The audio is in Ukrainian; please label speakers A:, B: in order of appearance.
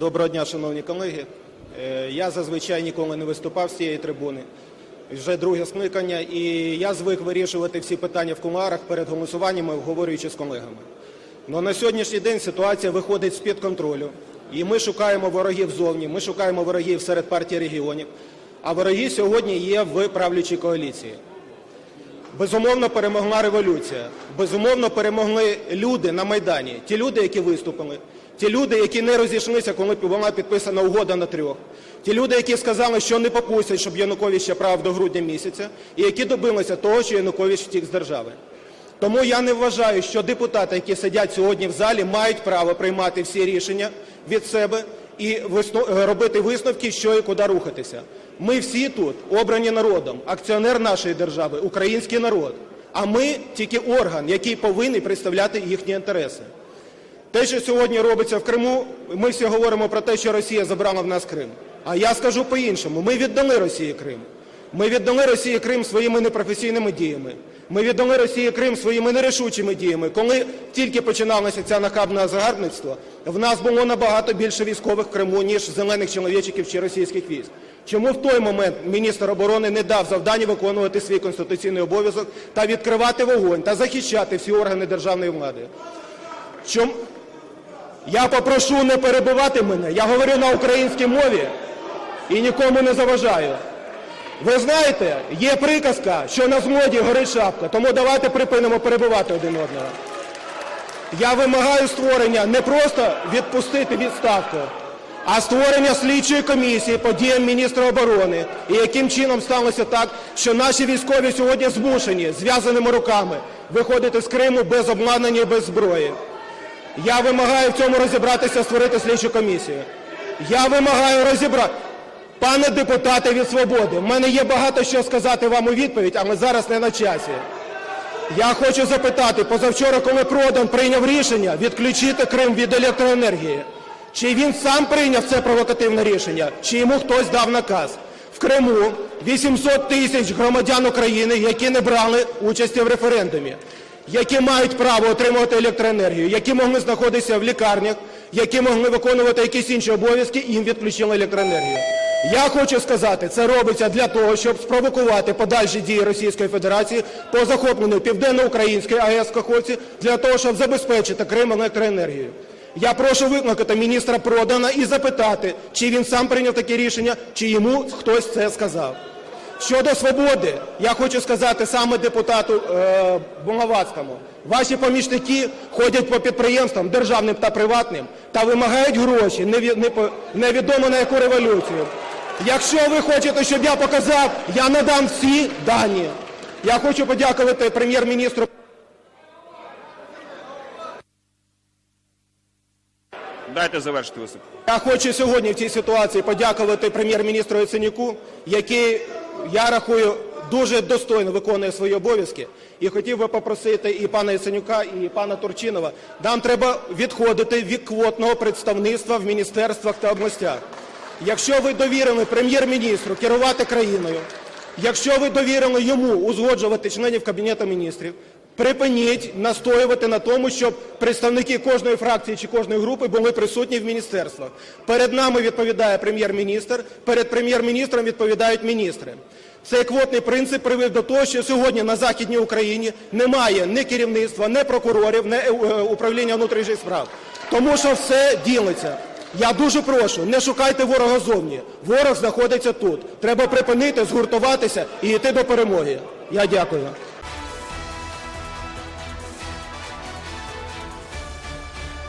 A: Доброго дня, шановні колеги. Е, Я зазвичай ніколи не виступав з цієї трибуни. Вже друге скликання, і я звик вирішувати всі питання в кулуарах перед голосуваннями, обговорюючи з колегами. Но на сьогоднішній день ситуація виходить з-під контролю. І ми шукаємо ворогів зовні, ми шукаємо ворогів серед партій регіонів, а вороги сьогодні є в правлячій коаліції. Безумовно, перемогла революція. Безумовно, перемогли люди на Майдані. Ті люди, які виступили. Ті люди, які не розійшлися, коли була підписана угода на трьох. Ті люди, які сказали, що не попустять, щоб Янукович ще правив до грудня місяця, і які добилися того, що Янукович втік з держави. Тому я не вважаю, що депутати, які сидять сьогодні в залі, мають право приймати всі рішення від себе і робити висновки, що і куди рухатися. Ми всі тут обрані народом, акціонер нашої держави, український народ. А ми тільки орган, який повинен представляти їхні інтереси. Те, що сьогодні робиться в Криму, ми всі говоримо про те, що Росія забрала в нас Крим. А я скажу по-іншому: ми віддали Росії Крим. Ми віддали Росії Крим своїми непрофесійними діями. Ми віддали Росії Крим своїми нерішучими діями. Коли тільки починалося це нахабне загарбництво, в нас було набагато більше військових в Криму, ніж зелених чоловічиків чи російських військ. Чому в той момент міністр оборони не дав завдання виконувати свій конституційний обов'язок та відкривати вогонь та захищати всі органи державної влади? Чому? Я попрошу не перебивати мене. Я говорю на українській мові і нікому не заважаю. Ви знаєте, є приказка, що на змоді горить шапка, тому давайте припинимо перебивати один одного. Я вимагаю створення не просто відпустити відставку, а створення слідчої комісії по діям міністра оборони. І яким чином сталося так, що наші військові сьогодні змушені зв'язаними руками виходити з Криму без обладнання і без зброї. Я вимагаю в цьому розібратися, створити слідчу комісію. Я вимагаю розібрати. Пане депутате від «Свободи», в мене є багато що сказати вам у відповідь, але зараз не на часі. Я хочу запитати, позавчора, коли Продан прийняв рішення відключити Крим від електроенергії, чи він сам прийняв це провокативне рішення, чи йому хтось дав наказ? В Криму 800 тисяч громадян України, які не брали участі в референдумі, які мають право отримувати електроенергію, які могли знаходитися в лікарнях, які могли виконувати якісь інші обов'язки, їм відключили електроенергію. Я хочу сказати, це робиться для того, щоб спровокувати подальші дії Російської Федерації по захопленню Південноукраїнської АЕС Каховці, для того, щоб забезпечити Крим електроенергією. Я прошу викликати міністра Продана і запитати, чи він сам прийняв таке рішення, чи йому хтось це сказав. Щодо свободи, я хочу сказати саме депутату е. Ваші помічники ходять по підприємствам державним та приватним та вимагають гроші, невідомо на яку революцію. Якщо ви хочете, щоб я показав, я надам всі дані. Я хочу подякувати прем'єр-міністру.
B: Дайте завершити виступ.
A: Я хочу сьогодні в цій ситуації подякувати прем'єр-міністру Яценюку, який, я рахую, дуже достойно виконує свої обов'язки. І хотів би попросити і пана Ясенюка, і пана Турчинова, нам треба відходити від квотного представництва в міністерствах та областях. Якщо ви довірили прем'єр-міністру керувати країною, якщо ви довірили йому узгоджувати членів Кабінету міністрів, припиніть настоювати на тому, щоб представники кожної фракції чи кожної групи були присутні в міністерствах. Перед нами відповідає прем'єр-міністр, перед прем'єр-міністром відповідають міністри. Цей квотний принцип привів до того, що сьогодні на Західній Україні немає ні керівництва, ні прокурорів, ні е, управління внутрішніх справ. Тому що все ділиться. Я дуже прошу, не шукайте ворога зовні. Ворог знаходиться тут. Треба припинити, згуртуватися і йти до перемоги. Я дякую.